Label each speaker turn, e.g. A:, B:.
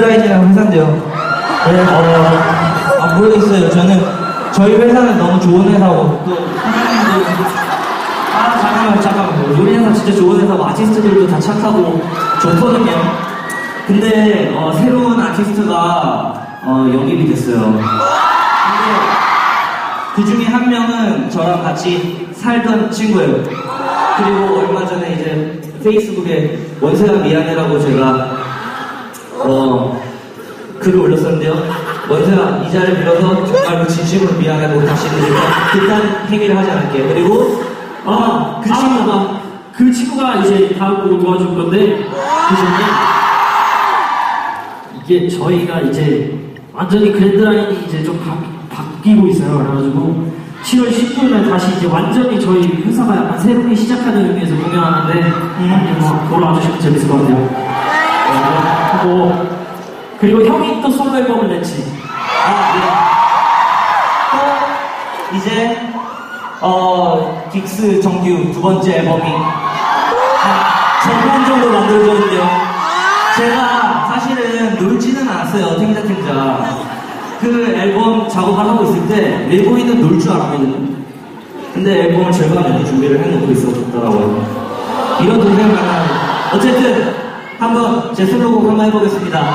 A: 라인이라고 회사인데요. 네, 어, 아, 모르겠어요. 저는 저희 회사는 너무 좋은 회사고 또 사장님도 아 잠깐만 잠깐만 우리 회사 진짜 좋은 회사고 아티스트들도 다 착하고 좋거든요. 근데 어, 새로운 아티스트가 어, 영입이 됐어요. 근데 그 중에 한 명은 저랑 같이 살던 친구예요. 그리고 얼마 전에 이제 페이스북에 원세가 미안해라고 제가 어, 글을 올렸었는데요. 원세가 이 자리를 빌어서 정말로 진심으로 미안하고 다시는 이렇게 그딴 행위를 하지 않을게요. 그리고
B: 아, 그 친구가 그 친구가 이제 다음 곡을 도와줄 건데 그 전에 이게 저희가 이제 완전히 그랜드라인이 이제 좀 바, 바뀌고 있어요. 그래가지고 7월 19일에 다시 이제 완전히 저희 회사가 약간 새롭게 시작하는 의미에서 공연하는데 음, 뭐 보러 와주시면 재밌을 것 같아요. 네, 하고 그리고 형이 또 솔로 앨범을 냈지.
A: 아, 네. 또 이제 어 긱스 정규 두 번째 앨범이 전반 정도 만들어졌는데요. 제가 사실은 놀지는 않았어요. 탱자탱자. 그 앨범 작업을 하고 있을 때 레고이는 놀 줄 알았거든요. 근데 앨범을 절반 정도 준비를 해놓고 있었더라고요. 이런 동생을 만나 어쨌든 한번 제 솔로곡 한번 해보겠습니다.